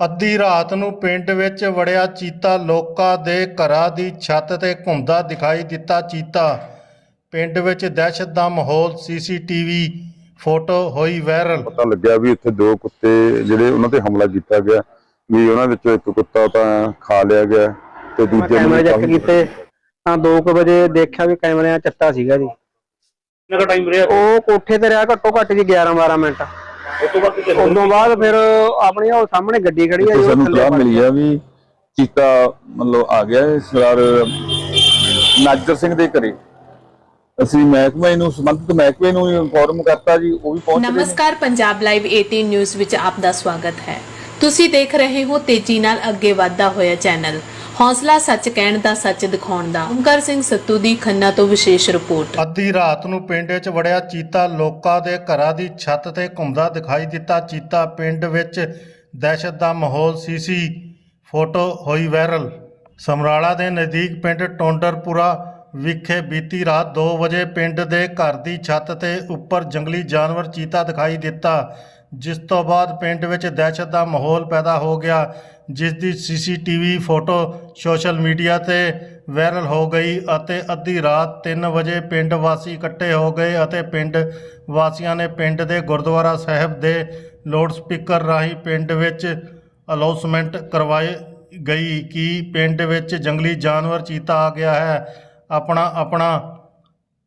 ਅੱਧੀ ਰਾਤ ਨੂੰ ਪਿੰਡ ਵਿੱਚ ਵੜਿਆ ਚੀਤਾ ਲੋਕਾਂ ਦੇ ਘਰਾਂ ਦੀ ਛੱਤ ਤੇ ਘੁੰਮਦਾ ਦਿਖਾਈ ਦਿੱਤਾ ਚੀਤਾ। ਪਿੰਡ ਵਿੱਚ ਦਹਿਸ਼ਤ ਦਾ ਮਾਹੌਲ ਸੀਸੀਟੀਵੀ ਫੋਟੋ ਹੋਈ ਵਾਇਰਲ। ਪਤਾ ਲੱਗਿਆ ਵੀ ਇੱਥੇ ਦੋ ਕੁੱਤੇ ਜਿਹੜੇ ਉਹਨਾਂ ਤੇ ਹਮਲਾ ਕੀਤਾ ਗਿਆ। ਵੀ ਉਹਨਾਂ ਵਿੱਚੋਂ ਇੱਕ ਕੁੱਤਾ ਤਾਂ ਖਾ ਲਿਆ ਗਿਆ ਤੇ ਦੂਜੇ ਨੂੰ ਕੈਮਰੇ ਚੈੱਕ ਕੀਤੇ। ਤਾਂ 2 ਵਜੇ ਦੇਖਿਆ ਵੀ ਕੈਮਰਿਆਂ 'ਚ ਚੱਟਾ ਸੀਗਾ ਜੀ। ਕਿੰਨਾ ਟਾਈਮ ਰਿਹਾ? ਉਹ ਕੋਠੇ ਤੇ ਰਿਹਾ ਘੱਟੋ ਘੱਟ ਜੀ 11 12 ਮਿੰਟ। ਉਸ ਤੋਂ ਬਾਅਦ ਕਿਤੇ ਹੋਰ ਉਦੋਂ ਬਾਅਦ ਫਿਰ ਆਪਣੀ ਉਹ ਸਾਹਮਣੇ ਗੱਡੀ ਖੜੀ ਆ ਇੱਥੇ ਜੀ ਉਹ ਸਾਨੂੰ ਥੱਲੇ ਸਲਾਹ ਮਿਲੀ ਆ ਵੀ ਚੀਤਾ ਮਤਲਬ ਆ ਗਿਆ ਹੈ ਸਰਦਾਰ ਨਾਜਰ ਸਿੰਘ ਦੇ ਘਰੇ। ਅਸੀਂ ਮਹਿਕਮੇ ਨੂੰ ਸੰਬੰਧਿਤ ਮਹਿਕਮੇ ਨੂੰ ਇਨਫੋਰਮ ਕਰਤਾ ਜੀ ਉਹ ਵੀ ਪਹੁੰਚ ਗਏ ਨੇ। ਨਮਸਕਾਰ ਪੰਜਾਬ ਲਾਈਵ 18 ਨਿਊਜ਼ ਵਿੱਚ ਆਪ ਦਾ ਸਵਾਗਤ ਹੈ। ਤੁਸੀਂ ਦੇਖ ਰਹੇ ਹੋ ਤੇਜ਼ੀ ਨਾਲ ਅੱਗੇ ਵਧਦਾ ਹੋਇਆ ਚੈਨਲ ਹੌਸਲਾ ਸੱਚ ਕਹਿਣ ਦਾ, ਸੱਚ ਦਿਖਾਉਣ ਦਾ। ਓਮਕਾਰ ਸਿੰਘ ਸੱਤੂ ਦੀ ਖੰਨਾ ਤੋਂ ਵਿਸ਼ੇਸ਼ ਰਿਪੋਰਟ। ਅੱਧੀ ਰਾਤ ਨੂੰ ਪਿੰਡ ਵਿੱਚ ਵੜਿਆ ਚੀਤਾ, ਲੋਕਾਂ ਦੇ ਘਰਾਂ ਦੀ ਛੱਤ ਤੇ ਘੁੰਮਦਾ ਦਿਖਾਈ ਦਿੱਤਾ। ਚੀਤਾ ਪਿੰਡ ਵਿੱਚ ਦਹਿਸ਼ਤ ਦਾ ਮਾਹੌਲ ਸੀਸੀ ਫੋਟੋ ਹੋਈ ਵਾਇਰਲ। ਸਮਰਾਲਾ ਦੇ ਨਜ਼ਦੀਕ ਪਿੰਡ ਟੋਂਡਰਪੁਰਾ ਵਿਖੇ ਬੀਤੀ ਰਾਤ 2 ਵਜੇ ਪਿੰਡ ਦੇ ਘਰ ਦੀ ਛੱਤ ਤੇ ਉੱਪਰ ਜੰਗਲੀ ਜਾਨਵਰ ਚੀਤਾ ਦਿਖਾਈ ਦਿੱਤਾ, ਜਿਸ ਤੋਂ ਬਾਅਦ ਪਿੰਡ ਵਿੱਚ ਦਹਿਸ਼ਤ ਦਾ ਮਾਹੌਲ ਪੈਦਾ ਹੋ ਗਿਆ। ਜਿਸ ਦੀ ਸੀਸੀਟੀਵੀ ਫੋਟੋ ਸੋਸ਼ਲ ਮੀਡੀਆ ਤੇ ਵਾਇਰਲ ਹੋ ਗਈ ਅਤੇ ਅੱਧੀ ਰਾਤ 3 ਵਜੇ ਪਿੰਡ ਵਾਸੀ ਇਕੱਠੇ ਹੋ ਗਏ ਅਤੇ ਪਿੰਡ ਵਾਸੀਆਂ ਨੇ ਪਿੰਡ ਦੇ ਗੁਰਦੁਆਰਾ ਸਾਹਿਬ ਦੇ ਲਾਊਡ ਸਪੀਕਰ ਰਾਹੀਂ ਪਿੰਡ ਵਿੱਚ ਅਨਾਉਂਸਮੈਂਟ ਕਰਵਾਈ ਗਈ ਕਿ ਪਿੰਡ ਵਿੱਚ ਜੰਗਲੀ ਜਾਨਵਰ ਚੀਤਾ ਆ ਗਿਆ ਹੈ। ਆਪਣਾ ਆਪਣਾ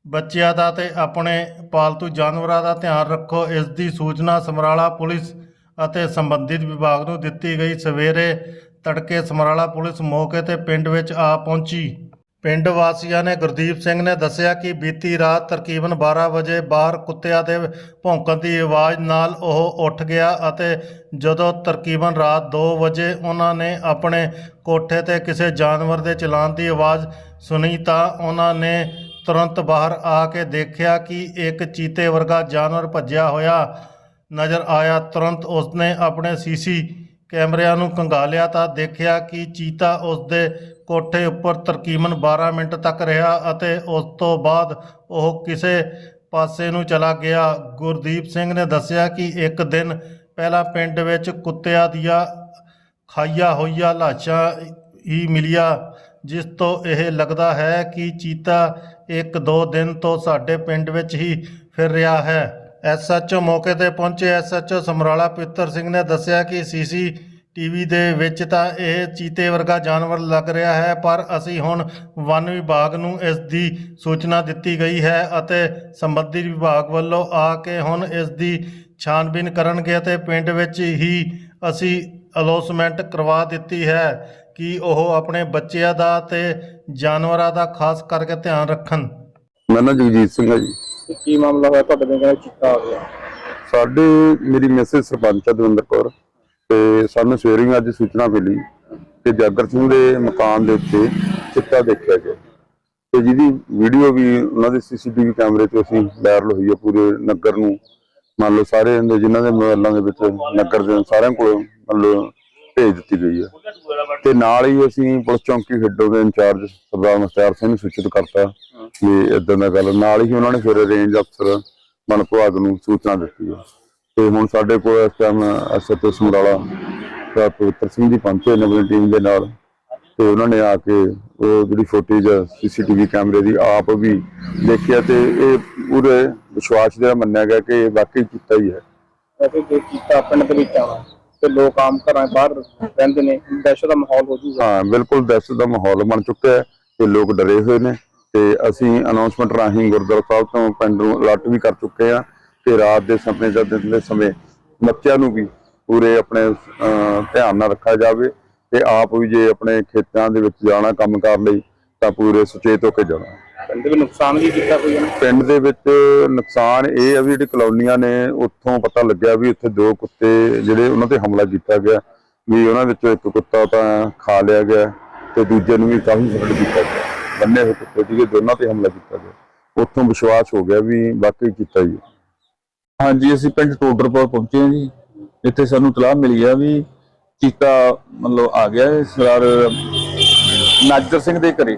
ਬੱਚਿਆਂ ਦਾ ਤੇ ਆਪਣੇ ਪਾਲਤੂ ਜਾਨਵਰਾਂ ਦਾ ਧਿਆਨ ਰੱਖੋ। ਇਸ ਦੀ ਸੂਚਨਾ ਸਮਰਾਲਾ ਪੁਲਿਸ ਅਤੇ ਸੰਬੰਧਿਤ ਵਿਭਾਗ ਨੂੰ ਦਿੱਤੀ ਗਈ ਸਵੇਰੇ ਤੜਕੇ ਸਮਰਾਲਾ ਪੁਲਿਸ ਮੌਕੇ ਤੇ ਪਿੰਡ ਵਿੱਚ ਆ ਪਹੁੰਚੀ। ਪਿੰਡ ਵਾਸੀਆਂ ਨੇ ਗੁਰਦੀਪ ਸਿੰਘ ਨੇ ਦੱਸਿਆ ਕਿ ਬੀਤੀ ਰਾਤ ਤਕਰੀਬਨ 12 ਵਜੇ ਬਾਹਰ ਕੁੱਤਿਆਂ ਦੇ ਭੌਂਕਣ ਦੀ ਆਵਾਜ਼ ਨਾਲ ਉਹ ਉੱਠ ਗਿਆ ਅਤੇ ਜਦੋਂ ਤਕਰੀਬਨ ਰਾਤ 2 ਵਜੇ ਉਹਨਾਂ ਨੇ ਆਪਣੇ ਕੋਠੇ ਤੇ ਕਿਸੇ ਜਾਨਵਰ ਦੇ ਚਲਾਉਣ ਦੀ ਆਵਾਜ਼ ਸੁਣੀ ਤਾਂ ਉਹਨਾਂ ਨੇ ਤੁਰੰਤ ਬਾਹਰ ਆ ਕੇ ਦੇਖਿਆ ਕਿ ਇੱਕ ਚੀਤੇ ਵਰਗਾ ਜਾਨਵਰ ਭੱਜਿਆ ਹੋਇਆ ਨਜ਼ਰ ਆਇਆ। ਤੁਰੰਤ ਉਸਨੇ ਆਪਣੇ ਸੀਸੀ ਕੈਮਰਿਆਂ ਨੂੰ ਕੰਗਾਲਿਆ ਤਾਂ ਦੇਖਿਆ ਕਿ ਚੀਤਾ ਉਸਦੇ ਕੋਠੇ ਉੱਪਰ ਤਕਰੀਬਨ 12 ਮਿੰਟ ਤੱਕ ਰਿਹਾ ਅਤੇ ਉਸ ਤੋਂ ਬਾਅਦ ਉਹ ਕਿਸੇ ਪਾਸੇ ਨੂੰ ਚਲਾ ਗਿਆ। ਗੁਰਦੀਪ ਸਿੰਘ ਨੇ ਦੱਸਿਆ ਕਿ ਇੱਕ ਦਿਨ ਪਹਿਲਾਂ ਪਿੰਡ ਵਿੱਚ ਕੁੱਤਿਆਂ ਦੀਆਂ ਖਾਈਆਂ ਹੋਈਆਂ ਲਾਸ਼ਾਂ ਹੀ ਮਿਲੀਆਂ, ਜਿਸ ਤੋਂ ਇਹ ਲੱਗਦਾ ਹੈ ਕਿ ਚੀਤਾ ਇੱਕ ਦੋ ਦਿਨ ਤੋਂ ਸਾਡੇ ਪਿੰਡ ਵਿੱਚ ਹੀ ਫਿਰ ਰਿਹਾ ਹੈ। ਐਸਐਚਓ ਮੌਕੇ ਤੇ ਪਹੁੰਚੇ। ਐਸਐਚਓ ਸਮਰਾਲਾ ਪਿੱਤਰ ਸਿੰਘ ਨੇ ਦੱਸਿਆ ਕਿ ਸੀਸੀ ਟੀਵੀ ਦੇ ਵਿੱਚ ਤਾਂ ਇਹ ਚੀਤੇ ਵਰਗਾ ਜਾਨਵਰ ਲੱਗ ਰਿਹਾ ਹੈ, ਪਰ ਅਸੀਂ ਹੁਣ ਵਨ ਵਿਭਾਗ ਨੂੰ ਇਸ ਦੀ ਸੂਚਨਾ ਦਿੱਤੀ ਗਈ ਹੈ ਅਤੇ ਸੰਬੰਧਿਤ ਵਿਭਾਗ ਵੱਲੋਂ ਆ ਕੇ ਹੁਣ ਇਸ ਦੀ ਛਾਨਬੀਨ ਕਰਨਗੇ ਅਤੇ ਪਿੰਡ ਵਿੱਚ ਹੀ ਅਸੀਂ ਅਲੌਸਮੈਂਟ ਕਰਵਾ ਦਿੱਤੀ ਹੈ ਕਿ ਉਹ ਆਪਣੇ ਬੱਚਿਆਂ ਦਾ ਤੇ ਜਾਨਵਰਾਂ ਦਾ ਖਾਸ ਕਰਕੇ ਧਿਆਨ ਰੱਖਣ। ਮੇਰਾ ਨਾਂ ਜਗਜੀਤ ਸਿੰਘ ਹੈ ਜੀ। ਕੀ ਮਾਮਲਾ ਹੋਇਆ? ਤੁਹਾਡੇ ਨਾਲ ਕਹਿੰਦੇ ਚਿੱਤਾ ਆ ਗਿਆ? ਸਾਡੇ, ਮੇਰੀ ਮੈਸੇਜ ਸਰਪੰਚ ਹੈ ਦਵਿੰਦਰ ਕੌਰ ਤੇ ਸਾਨੂੰ ਸਵੇਰੇ ਹੀ ਅੱਜ ਸੂਚਨਾ ਮਿਲੀ ਕਿ ਜਾਗਰ ਸਿੰਘ ਦੇ ਮਕਾਨ ਦੇ ਉੱਤੇ ਚਿੱਤਾ ਦੇਖਿਆ ਗਿਆ। ਤੇ ਜਿਹਦੀ ਵੀਡੀਓ ਵੀ ਉਹਨਾਂ ਦੇ ਸੀਸੀਟੀਵੀ ਕੈਮਰੇ 'ਚ ਅਸੀਂ ਵਾਇਰਲ ਹੋਈ ਹੈ ਪੂਰੇ ਨਗਰ ਨੂੰ। ਮੰਨ ਲਓ ਸਾਰੇ ਜਿਨ੍ਹਾਂ ਦੇ ਮੋਬਾਈਲਾਂ ਦੇ ਵਿੱਚ ਨਗਰ ਦੇ ਸਾਰਿਆਂ ਕੋਲ ਮੰਨ ਲਓ ਭੇਜ ਦਿੱਤੀ ਗਈ ਹੈ ਤੇ ਨਾਲ ਹੀ ਅਸੀਂ ਪੁਲਿਸ ਚੌਂਕੀ ਖੇਡੋ ਦੇ ਇੰਚਾਰਜ ਸਰਦਾਰ ਮੁਖਤਿਆਰ ਸਿੰਘ ਨੂੰ ਸੂਚਿਤ ਕਰਤਾ ਵੀ ਇਦਾਂ ਦਾ ਗੱਲ। ਨਾਲ ਹੀ ਉਹਨਾਂ ਨੇ ਫਿਰ ਰੇਂਜ ਅਫਸਰ ਮਨ ਵਿਭਾਗ ਨੂੰ ਸੂਚਨਾ ਦਿੱਤੀ ਹੈ। ਤੇ ਹੁਣ ਸਾਡੇ ਕੋਲ ਇਸ ਟਾਈਮ ਐਸਐਚਓ ਸਮਰਾਲਾ ਸਰ ਪਵਿੱਤਰ ਸਿੰਘ ਜੀ ਪਹੁੰਚੇ ਨੇ ਆਪਣੀ ਟੀਮ ਦੇ ਨਾਲ। ਤੇ ਉਹਨਾਂ ਨੇ ਆ ਕੇ ਉਹ ਜਿਹੜੀ ਫੁਟੇਜ ਸੀਸੀਟੀਵੀ ਕੈਮਰੇ ਦੀ ਆਪ ਵੀ ਦੇਖਿਆ ਤੇ ਇਹ ਪੂਰੇ ਵਿਸ਼ਵਾਸ ਦਾ ਮੰਨਿਆ ਗਿਆ ਕਿ ਇਹ ਵਾਕਈ ਕੀਤਾ ਹੀ ਹੈ। ਵੈਸੇ ਜੇ ਚਿੱਤਾ ਪਿੰਡ ਦੇ ਵਿੱਚ ਆਉਣਾ ਤੇ ਲੋਕ ਆਮ ਘਰਾਂ ਬਾਹਰ ਰਹਿੰਦੇ ਨੇ ਦਹਿਸ਼ਤ ਦਾ ਮਾਹੌਲ ਹੋ ਜੂਗਾ। ਹਾਂ ਬਿਲਕੁਲ ਦਹਿਸ਼ਤ ਦਾ ਮਾਹੌਲ ਬਣ ਚੁੱਕਿਆ ਹੈ ਤੇ ਲੋਕ ਡਰੇ ਹੋਏ ਨੇ। ਤੇ ਅਸੀਂ ਅਨਾਉਂਸਮੈਂਟ ਰਾਹੀਂ ਗੁਰਦੁਆਰਾ ਸਾਹਿਬ ਤੋਂ ਪਿੰਡ ਨੂੰ ਅਲਰਟ ਵੀ ਕਰ ਚੁੱਕੇ ਆ ਤੇ ਰਾਤ ਦੇ ਸਮੇਂ ਜਾਂ ਦਿਨ ਦੇ ਸਮੇਂ ਬੱਚਿਆਂ ਨੂੰ ਵੀ ਪੂਰੇ ਆਪਣੇ ਧਿਆਨ ਨਾਲ ਰੱਖਿਆ ਜਾਵੇ ਤੇ ਆਪ ਵੀ ਜੇ ਆਪਣੇ ਖੇਤਾਂ ਦੇ ਵਿੱਚ ਜਾਣਾ ਕੰਮ ਕਰ ਲਈ ਤਾਂ ਪੂਰੇ ਸੁਚੇਤ ਹੋ ਕੇ ਜਾਣਾ। ਪਿੰਡ ਦੇ ਵੀ ਨੁਕਸਾਨ ਵੀ ਕੀਤਾ ਕੋਈ ਉਹਨੇ ਪਿੰਡ ਦੇ ਵਿੱਚ ਨੁਕਸਾਨ ਇਹ ਆ ਵੀ ਜਿਹੜੀ ਕਲੋਨੀਆਂ ਨੇ ਉੱਥੋਂ ਪਤਾ ਲੱਗਿਆ ਵੀ ਉੱਥੇ ਦੋ ਕੁੱਤੇ ਜਿਹੜੇ ਉਹਨਾਂ ਤੇ ਹਮਲਾ ਕੀਤਾ ਗਿਆ ਵੀ ਉਹਨਾਂ ਵਿੱਚੋਂ ਇੱਕ ਕੁੱਤਾ ਤਾਂ ਖਾ ਲਿਆ ਗਿਆ ਤੇ ਦੂਜੇ ਨੂੰ ਵੀ ਕਾਫੀ ਫ਼ਰਕ ਕੀਤਾ ਗਿਆ। ਬੰਨੇ ਹੋਏ ਕੁੱਤੇ ਸੀਗੇ ਦੋਨਾਂ ਤੇ ਹਮਲਾ ਕੀਤਾ ਗਿਆ। ਉੱਥੋਂ ਵਿਸ਼ਵਾਸ ਹੋ ਗਿਆ ਵੀ ਵਾਕਈ ਕੀਤਾ ਹੀ ਹਾਂਜੀ ਅਸੀਂ ਪਿੰਡ ਟੋਡਰਪੁਰ ਪਹੁੰਚੇ ਹਾਂ ਜੀ। ਇੱਥੇ ਸਾਨੂੰ ਤਲਾਹ ਮਿਲੀ ਆ ਵੀ ਚੀਤਾ ਮਤਲਬ ਆ ਗਿਆ ਹੈ ਸਰਦਾਰ ਨਾਜਰ ਸਿੰਘ ਦੇ ਘਰੇ।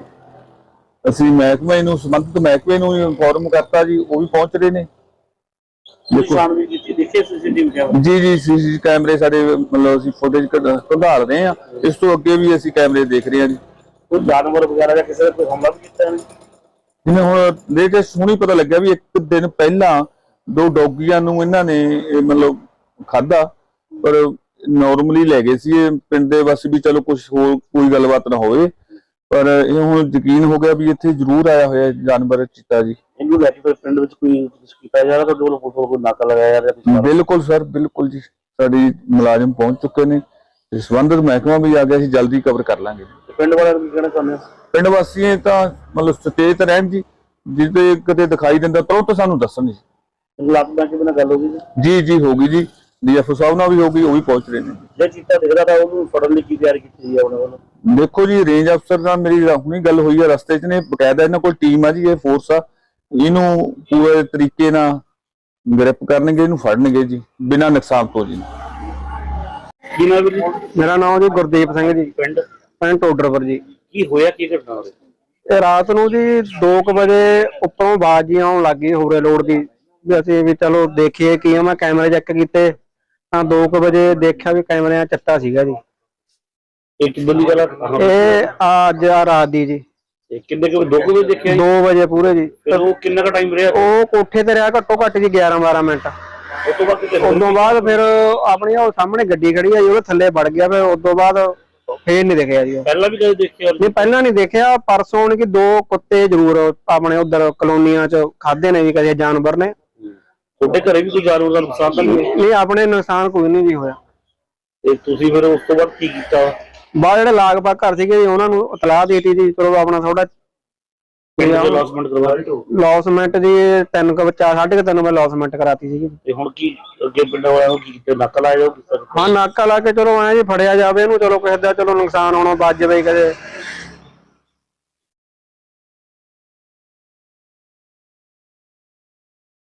ਅਸੀਂ ਮਹਿਕਮੇ ਨੂੰ ਸੰਬੰਧਿਤ ਮਹਿਕਮੇ ਨੂੰ ਇਨਫੋਰਮ ਕਰਤਾ ਜੀ ਉਹ ਵੀ ਪਹੁੰਚ ਰਹੇ ਨੇ। ਨਿਸ਼ਾਨ ਵੀ ਕੀਤੀ ਦੇਖੇ ਸੀਸੀਟੀਵੀ ਕੈਮਰਾ ਜੀ ਜੀ ਸੀਸੀ ਕੈਮਰੇ ਸਾਡੇ ਮਤਲਬ ਅਸੀਂ ਫੁਟੇਜ ਕਢਾਲ ਰਹੇ ਆ ਇਸ ਤੋਂ ਅੱਗੇ ਵੀ ਅਸੀਂ ਕੈਮਰੇ ਦੇਖ ਰਹੇ ਹਾਂ ਜੀ। ਕੋਈ ਜਾਨਵਰ ਵਗੈਰਾ ਜਾਂ ਕਿਸੇ ਦਾ ਕੋਈ ਹਮਲਾ ਵੀ ਕੀਤਾ ਨਹੀਂ ਜਿਵੇਂ ਹੁਣ ਦੇਖ ਕੇ ਸੁਣੀ ਪਤਾ ਲੱਗਿਆ ਵੀ ਇੱਕ ਦਿਨ ਪਹਿਲਾਂ ਦੋ ਡੌਗੀਆਂ ਨੂੰ ਇਹਨਾਂ ਨੇ ਇਹ ਮਤਲਬ ਖਾਦਾ ਪਰ ਨਾਰਮਲੀ ਲੈ ਗਏ ਸੀ ਇਹ ਪਿੰਡ ਦੇ ਬਸ ਵੀ ਚਲੋ ਕੁਝ ਹੋਰ ਕੋਈ ਗੱਲਬਾਤ ਨਾ ਹੋਵੇ। ਪਰ ਇਹ ਹੁਣ ਯਕੀਨ ਹੋ ਗਿਆ ਵੀ ਇੱਥੇ ਜ਼ਰੂਰ ਆਇਆ ਹੋਇਆ ਜਾਨਵਰ ਚੀਤਾ ਜੀ। ਇਹਨੂੰ ਲੈ ਕੇ ਫਿਰ ਪਿੰਡ ਵਿੱਚ ਕੋਈ ਕੁਝ ਕੀਤਾ ਜਾ ਰਿਹਾ ਤਾਂ ਦੋ ਲੋਕ ਕੋਈ ਨਾਕਾ ਲਗਾਇਆ ਜਾ ਰਿਹਾ ਬਿਲਕੁਲ ਸਰ ਬਿਲਕੁਲ ਜੀ। ਸਾਡੀ ਮੁਲਾਜ਼ਮ ਪਹੁੰਚ ਚੁੱਕੇ ਨੇ। ਤੇ ਸੰਬੰਧਿਤ ਮਹਿਕਮਾ ਵੀ ਆ ਗਿਆ ਸੀ ਜਲਦੀ ਕਵਰ ਕਰ ਲਾਂਗੇ। ਪਿੰਡ ਵਾਲਿਆਂ ਨੂੰ ਕੀ ਕਹਿਣਾ ਚਾਹੁੰਦੇ ਹੋ? ਪਿੰਡ ਵਾਸੀਆਂ ਤਾਂ ਮਤਲਬ ਸੁਚੇਤ ਰਹਿਣ ਜੀ ਜਿਹਦੇ ਕਿਤੇ ਦਿਖਾਈ ਦਿੰਦਾ ਤੁਰੰਤ ਸਾਨੂੰ ਦੱਸਣ ਜੀ। ਲੱਗ ਬੈਂਕ ਦੇ ਨਾਲ ਗੱਲ ਹੋ ਗਈ ਜੀ? ਜੀ ਜੀ ਹੋ ਗਈ ਜੀ। ਡੀਐਫਓ ਸਾਹਿਬ ਨਾਲ ਵੀ ਹੋ ਗਈ ਉਹ ਵੀ ਪਹੁੰਚ ਰਹੇ ਨੇ। ਜੇ ਚੀਤਾ ਦਿਖਦਾ ਤਾਂ ਉਹਨੂੰ ਫੜਨ ਲਈ ਕੀ ਤਿਆਰੀ ਕੀਤੀ ਹੈ ਉਹਨਾਂ ਵੱਲੋਂ? ਦੇਖੋ ਜੀ ਰੇਂਜ ਅਫਸਰ ਨਾਲ ਮੇਰੀ ਹੁਣੀ ਗੱਲ ਹੋਈ ਹੈ ਰਸਤੇ 'ਚ ਨੇ ਬਕਾਇਦਾ ਇਹਨਾਂ ਕੋਲ ਟੀਮ ਆ ਜੀ ਇਹ ਫੋਰਸ ਆ। ਇਹਨੂੰ ਪੂਰੇ ਤਰੀਕੇ ਨਾਲ ਗ੍ਰਿਪ ਕਰਨਗੇ ਇਹਨੂੰ ਫੜਨਗੇ ਜੀ ਬਿਨਾਂ ਨੁਕਸਾਨ ਤੋਂ ਜੀ। ਕੀ ਨਾਮ ਵੀ ਮੇਰਾ ਨਾਮ ਜੀ ਗੁਰਦੀਪ ਸਿੰਘ ਜੀ। ਪਿੰਡ? ਪਿੰਡ ਟੋਡਰਪੁਰ ਜੀ। ਕੀ ਹੋਇਆ ਕੀ ਘਟਨਾ ਹੋਈ? ਇਹ ਰਾਤ ਨੂੰ ਜੀ 2:00 ਵਜੇ ਉੱਪਰੋਂ ਆਵਾਜ਼ ਜੀ ਆਉਣ ਲੱਗੀ ਹੋਰੇ ਲੋਡ ਦੀ। ਵੀ ਅਸੀਂ ਵੀ ਚਲੋ ਦੇਖੀਏ ਕੀ ਆ ਮੈਂ ਕੈਮਰੇ ਚੈੱਕ ਕੀਤੇ ਤਾਂ 2:00 ਵਜੇ ਦੇਖਿਆ ਵੀ ਕੈਮਰਿਆਂ ਚੱਟਾ ਸੀਗਾ ਜੀ। ਇੱਕ ਬੰਦੀ ਵਾਲਾ ਇਹ ਅੱਜ ਆ ਰਾਤ ਦੀ ਜੀ। ਇਹ ਕਿੰਨੇ ਕੁ ਵਜੇ ਦੇਖਿਆ ਜੀ? 2 ਵਜੇ ਪੂਰੇ ਜੀ। ਫਿਰ ਉਹ ਕਿੰਨਾ ਕੁ ਟਾਈਮ ਰਿਹਾ? ਉਹ ਕੋਠੇ ਤੇ ਰਿਹਾ ਘੱਟੋ ਘੱਟ ਜੀ 11 12 ਮਿੰਟ। ਉਸ ਤੋਂ ਬਾਅਦ ਕਿਤੇ ਫਿਰ ਆਪਣੀ ਉਹ ਸਾਹਮਣੇ ਗੱਡੀ ਖੜੀ ਆ ਜੀ ਉਹਦੇ ਥੱਲੇ ਵੜ ਗਿਆ ਫਿਰ ਉਦੋਂ ਬਾਅਦ ਫੇਰ ਨਹੀਂ ਦਿਖਿਆ ਜੀ ਉਹ। ਪਹਿਲਾਂ ਵੀ ਕਦੇ ਦੇਖਿਆ ਨਹੀਂ ਪਹਿਲਾਂ ਨਹੀਂ ਦੇਖਿਆ ਪਰਸੋਂ ਨੇ ਕਿ ਦੋ ਕੁੱਤੇ ਜ਼ਰੂਰ ਆਪਣੇ ਉਧਰ ਕਲੋਨੀਆਂ 'ਚ ਖਾਦੇ ਨੇ ਵੀ ਕਦੇ ਜਾਨਵਰ ਨੇ। ਤੁਹਾਡੇ ਘਰੇ ਵੀ ਕੋਈ ਜਾਨਵਰ ਦਾ ਨੁਕਸਾਨ ਤਾਂ ਨਹੀਂ ਹੋਇਆ? ਨਹੀਂ ਆਪਣੇ ਨੁਕਸਾਨ ਕੋਈ ਨਹੀਂ ਜੀ ਹੋਇਆ। ਤੇ ਤੁਸੀਂ ਫਿਰ ਉਸ ਤੋਂ ਬਾਅਦ ਕੀ ਕੀਤਾ? ਬਾਅਦ ਜਿਹੜੇ ਲਾਗ ਪਾ ਘਰ ਸੀਗੇ ਜੀ ਉਹਨਾਂ ਨੂੰ ਇਤਲਾਹ ਦੇਤੀ ਜੀ ਚਲੋ ਆਪਣਾ ਥੋੜਾ ਪਿੰਡ ਦੇ ਲੌਸਮੈਂਟ ਕਰਵਾ ਦਿੱਤੇ ਲੌਸਮੈਂਟ ਦੀ ਤਿੰਨ ਕੁ ਬੱਚਾ ਸਾਢੇ ਕੁ ਤਿੰਨ ਵਜੇ ਲੌਸਮੈਂਟ ਕਰਾਤੀ ਸੀਗੀ। ਤੇ ਹੁਣ ਕੀ ਅੱਗੇ ਪਿੰਡ ਵਾਲਿਆਂ ਨੂੰ ਕੀ ਕੀਤਾ? ਨਕਲ ਆਇਆ ਜਾਓ ਹਾਂ ਨਾਕਾ ਲਾ ਕੇ ਚਲੋ ਐਂ ਜੀ ਫੜਿਆ ਜਾਵੇ ਇਹਨੂੰ ਚਲੋ ਕਿਸੇ ਦਾ ਚਲੋ ਨੁਕਸਾਨ ਹੋਣਾ ਬਚ ਜਾਵੇ ਕਦੇ।